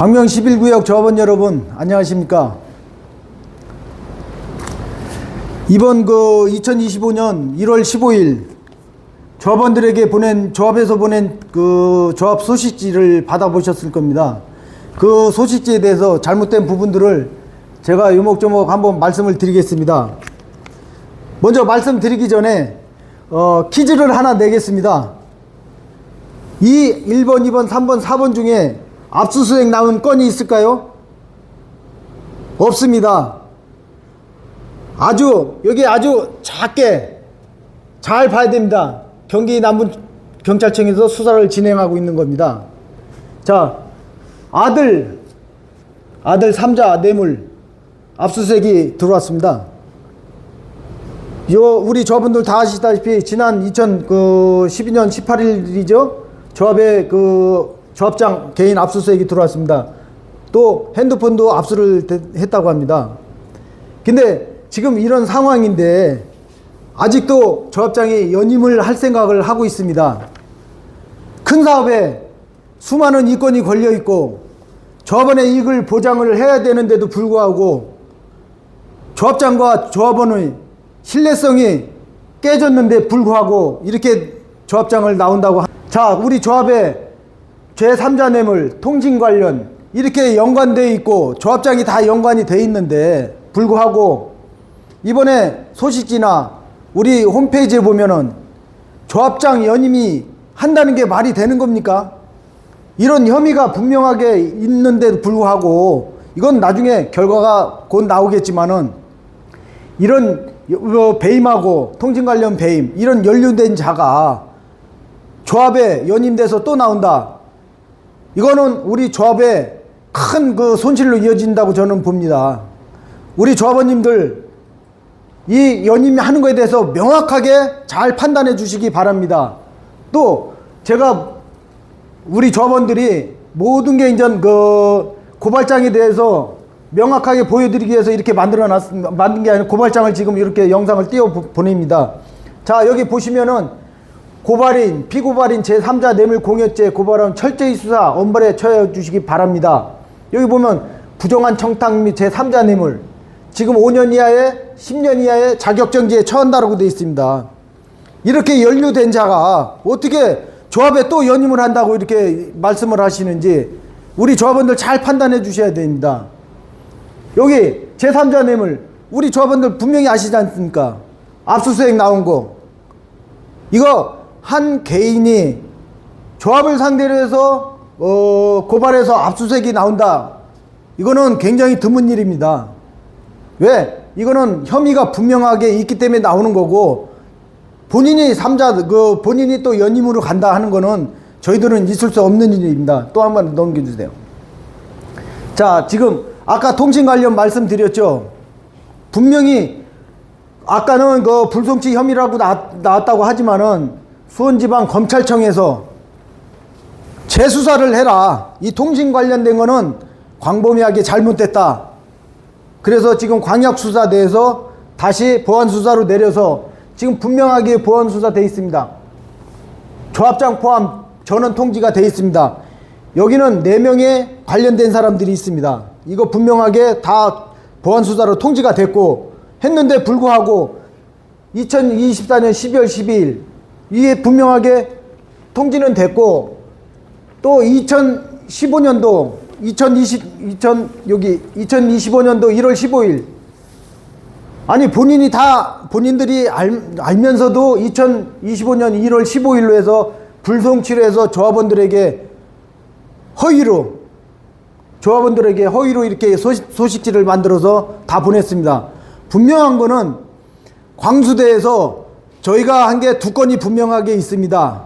광명 11구역 조합원 여러분 안녕하십니까? 이번 그 2025년 1월 15일 조합원들에게 보낸 조합에서 보낸 그 조합 소식지를 받아보셨을 겁니다. 그 소식지에 대해서 잘못된 부분들을 제가 요목조목 한번 말씀을 드리겠습니다. 먼저 말씀드리기 전에 어, 퀴즈를 하나 내겠습니다. 이 1번, 2번, 3번, 4번 중에 압수수색 나온 건이 있을까요? 없습니다. 아주 여기 아주 작게 잘 봐야 됩니다. 경기 남부 경찰청에서 수사를 진행하고 있는 겁니다. 자, 아들 아들 삼자 뇌물 압수수색이 들어왔습니다. 요 우리 저분들 다 아시다시피 지난 2012년 18일이죠. 조합의 그 조합장 개인 압수수색이 들어왔습니다. 또 핸드폰도 압수를 대- 했다고 합니다. 근데 지금 이런 상황인데 아직도 조합장이 연임을 할 생각을 하고 있습니다. 큰 사업에 수많은 이권이 걸려 있고 조합원의 이익을 보장을 해야 되는데도 불구하고 조합장과 조합원의 신뢰성이 깨졌는데 불구하고 이렇게 조합장을 나온다고 하... 자 우리 조합의 제3자 뇌물 통진 관련 이렇게 연관되어 있고 조합장이 다 연관이 돼 있는데 불구하고 이번에 소식지나 우리 홈페이지에 보면은 조합장 연임이 한다는 게 말이 되는 겁니까? 이런 혐의가 분명하게 있는데도 불구하고 이건 나중에 결과가 곧 나오겠지만은 이런 어, 배임하고 통진 관련 배임 이런 연루된 자가 조합에 연임돼서 또 나온다. 이거는 우리 조합에 큰 그 손실로 이어진다고 저는 봅니다. 우리 조합원님들 이 연임하는 거에 대해서 명확하게 잘 판단해 주시기 바랍니다. 또 제가 우리 조합원들이 모든 게 이제 그 고발장에 대해서 명확하게 보여드리기 위해서 이렇게 만들어 놨, 만든 게 아니라 고발장을 지금 이렇게 영상을 띄워 보- 보냅니다. 자, 여기 보시면은 고발인, 비고발인 제3자 뇌물 공여죄 고발원 철저히 수사 엄벌에 처해 주시기 바랍니다. 여기 보면 부정한 청탁 및 제3자 뇌물 지금 5년 이하의 10년 이하의 자격정지에 처한다라고 되어 있습니다. 이렇게 연루된 자가 어떻게 조합에 또 연임을 한다고 이렇게 말씀을 하시는지 우리 조합원들 잘 판단해 주셔야 됩니다. 여기 제3자 뇌물 우리 조합원들 분명히 아시지 않습니까? 압수수색 나온 거 이거 한 개인이 조합을 상대로 해서 어, 고발해서 압수수색이 나온다. 이거는 굉장히 드문 일입니다. 왜? 이거는 혐의가 분명하게 있기 때문에 나오는 거고 본인이 삼자 그 본인이 또 연임으로 간다 하는 거는 저희들은 있을 수 없는 일입니다. 또 한 번 넘겨주세요. 자, 지금 아까 통신 관련 말씀드렸죠. 분명히 아까는 그 불송치 혐의라고 나, 나왔다고 하지만은 수원지방 검찰청에서 재수사를 해라. 이 통신 관련된 거는 광범위하게 잘못됐다. 그래서 지금 광역수사대에서 다시 보안수사로 내려서 지금 분명하게 보안수사 돼 있습니다. 조합장 포함 전원 통지가 돼 있습니다. 여기는 네명의 관련된 사람들이 있습니다. 이거 분명하게 다 보안수사로 통지가 됐고 했는데 불구하고 2024년 12월 12일 이게 분명하게 통지는 됐고 또 2015년도 2020 2000 여기 2025년도 1월 15일 아니 본인이 다 본인들이 알, 알면서도 2025년 1월 15일로 해서 불송치로 해서 조합원들에게 허위로 조합원들에게 허위로 이렇게 소식, 소식지를 만들어서 다 보냈습니다. 분명한 거는 광수대에서 저희가 한 게 두 건이 분명하게 있습니다.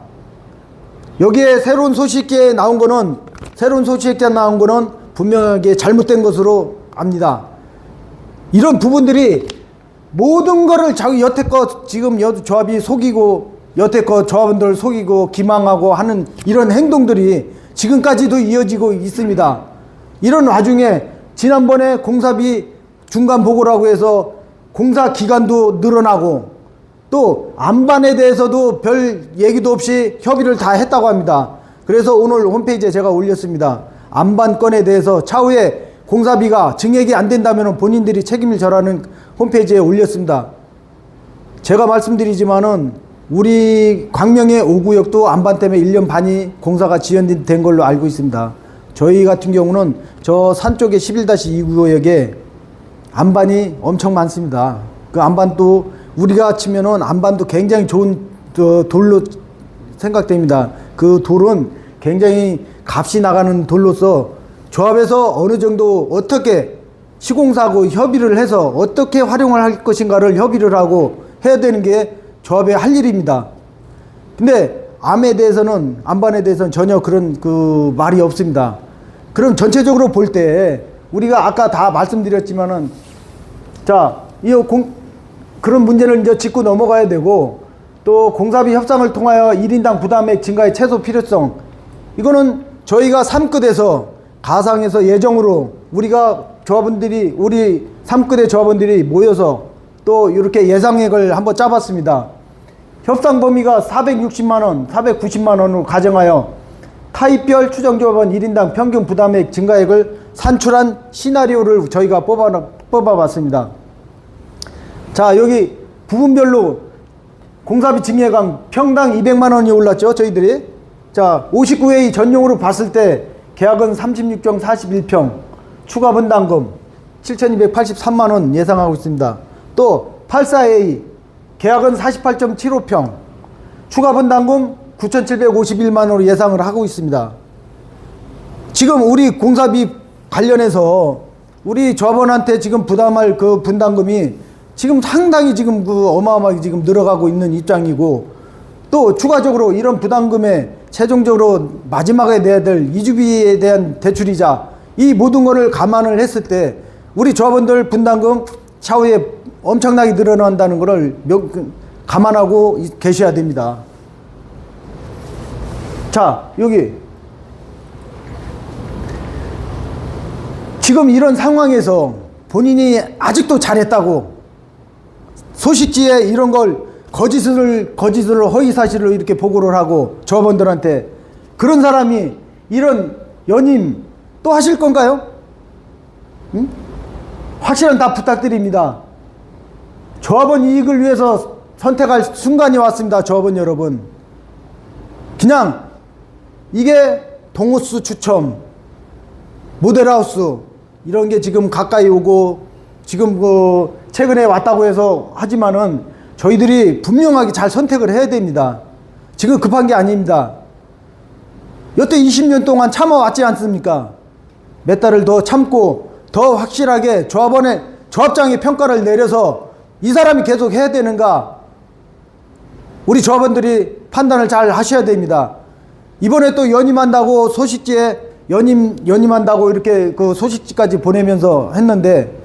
여기에 새로운 소식기에 나온 거는 새로운 소식기에 나온 거는 분명하게 잘못된 것으로 압니다. 이런 부분들이 모든 거를 자기 여태껏 지금 여 조합이 속이고 여태껏 조합원들 속이고 기망하고 하는 이런 행동들이 지금까지도 이어지고 있습니다. 이런 와중에 지난번에 공사비 중간 보고라고 해서 공사 기간도 늘어나고 또 안반에 대해서도 별 얘기도 없이 협의를 다 했다고 합니다. 그래서 오늘 홈페이지에 제가 올렸습니다. 안반 건에 대해서 차후에 공사비가 증액이 안 된다면 본인들이 책임을 져라는 홈페이지에 올렸습니다. 제가 말씀드리지만은 우리 광명의 5구역도 안반 때문에 1년 반이 공사가 지연된 걸로 알고 있습니다. 저희 같은 경우는 저 산 쪽에 11-2구역에 안반이 엄청 많습니다. 그 안반도 우리가 치면은 안반도 굉장히 좋은 저 돌로 생각됩니다. 그 돌은 굉장히 값이 나가는 돌로서 조합에서 어느 정도 어떻게 시공사하고 협의를 해서 어떻게 활용을 할 것인가를 협의를 하고 해야 되는 게 조합의 할 일입니다. 근데 암에 대해서는 안반에 대해서는 전혀 그런 그 말이 없습니다. 그럼 전체적으로 볼 때 우리가 아까 다 말씀드렸지만은 자, 이 공, 그런 문제를 이제 짚고 넘어가야 되고 또 공사비 협상을 통하여 1인당 부담액 증가의 최소 필요성 이거는 저희가 3끝에서 가상에서 예정으로 우리가 조합원들이 우리 3끝의 조합원들이 모여서 또 이렇게 예상액을 한번 짜봤습니다. 협상 범위가 460만 원, 490만 원으로 가정하여 타입별 추정 조합원 1인당 평균 부담액 증가액을 산출한 시나리오를 저희가 뽑아, 뽑아봤습니다. 자, 여기 부분별로 공사비 증액강 평당 200만 원이 올랐죠, 저희들이. 자, 59회 전용으로 봤을 때 계약은 36정 41평, 추가 분담금 7,283만 원 예상하고 있습니다. 또 84A 계약은 48.75평, 추가 분담금 9,751만 원으로 예상을 하고 있습니다. 지금 우리 공사비 관련해서 우리 조합원한테 지금 부담할 그 분담금이 지금 상당히 지금 그 어마어마하게 지금 늘어가고 있는 입장이고 또 추가적으로 이런 부담금에 최종적으로 마지막에 내야 될 이주비에 대한 대출이자 이 모든 거를 감안을 했을 때 우리 조합원들 분담금 차후에 엄청나게 늘어난다는 것을 명- 그, 감안하고 이- 계셔야 됩니다. 자, 여기 지금 이런 상황에서 본인이 아직도 잘했다고 소식지에 이런 걸 거짓을 거짓을 허위 사실로 이렇게 보고를 하고 조합원들한테 그런 사람이 이런 연임 또 하실 건가요? 응? 확실한 답 부탁드립니다. 조합원 이익을 위해서 선택할 순간이 왔습니다. 조합원 여러분. 그냥 이게 동호수 추첨, 모델하우스 이런 게 지금 가까이 오고 지금 그 최근에 왔다고 해서 하지만은 저희들이 분명하게 잘 선택을 해야 됩니다. 지금 급한 게 아닙니다. 여태 20년 동안 참아왔지 않습니까? 몇 달을 더 참고 더 확실하게 조합원의 조합장의 평가를 내려서 이 사람이 계속 해야 되는가? 우리 조합원들이 판단을 잘 하셔야 됩니다. 이번에 또 연임한다고 소식지에 연임 연임한다고 이렇게 그 소식지까지 보내면서 했는데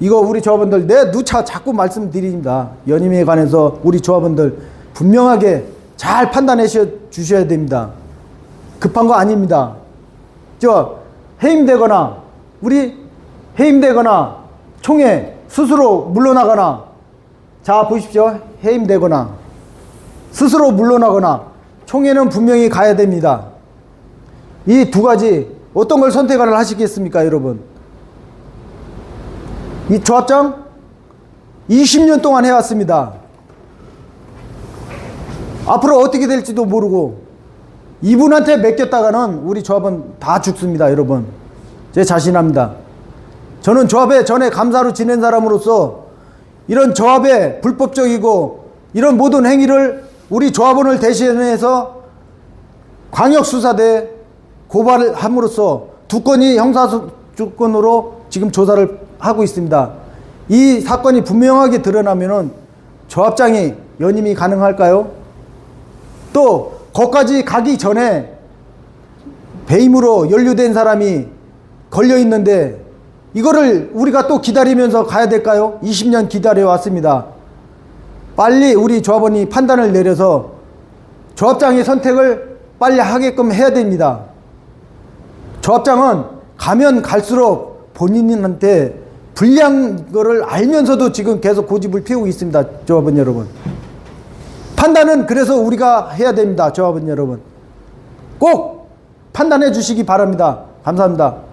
이거 우리 조합원들 내 누차 자꾸 말씀드립니다. 연임에 관해서 우리 조합원들 분명하게 잘 판단해 주셔야 됩니다. 급한 거 아닙니다. 저 해임되거나 우리 해임되거나 총회 스스로 물러나거나 자 보십시오 해임되거나 스스로 물러나거나 총회는 분명히 가야 됩니다. 이 두 가지 어떤 걸 선택을 하시겠습니까, 여러분? 이 조합장 20년 동안 해왔습니다. 앞으로 어떻게 될지도 모르고 이분한테 맡겼다가는 우리 조합은 다 죽습니다, 여러분. 제 자신합니다. 저는 조합에 전에 감사로 지낸 사람으로서 이런 조합의 불법적이고 이런 모든 행위를 우리 조합원을 대신해서 광역수사대 고발을 함으로써 두 건이 형사주건으로 지금 조사를 하고 있습니다. 이 사건이 분명하게 드러나면은 조합장이 연임이 가능할까요? 또 거기까지 가기 전에 배임으로 연루된 사람이 걸려 있는데 이거를 우리가 또 기다리면서 가야 될까요? 20년 기다려 왔습니다. 빨리 우리 조합원이 판단을 내려서 조합장의 선택을 빨리 하게끔 해야 됩니다. 조합장은 가면 갈수록 본인한테 불리한 거를 알면서도 지금 계속 고집을 피우고 있습니다. 조합원 여러분. 판단은 그래서 우리가 해야 됩니다. 조합원 여러분. 꼭 판단해 주시기 바랍니다. 감사합니다.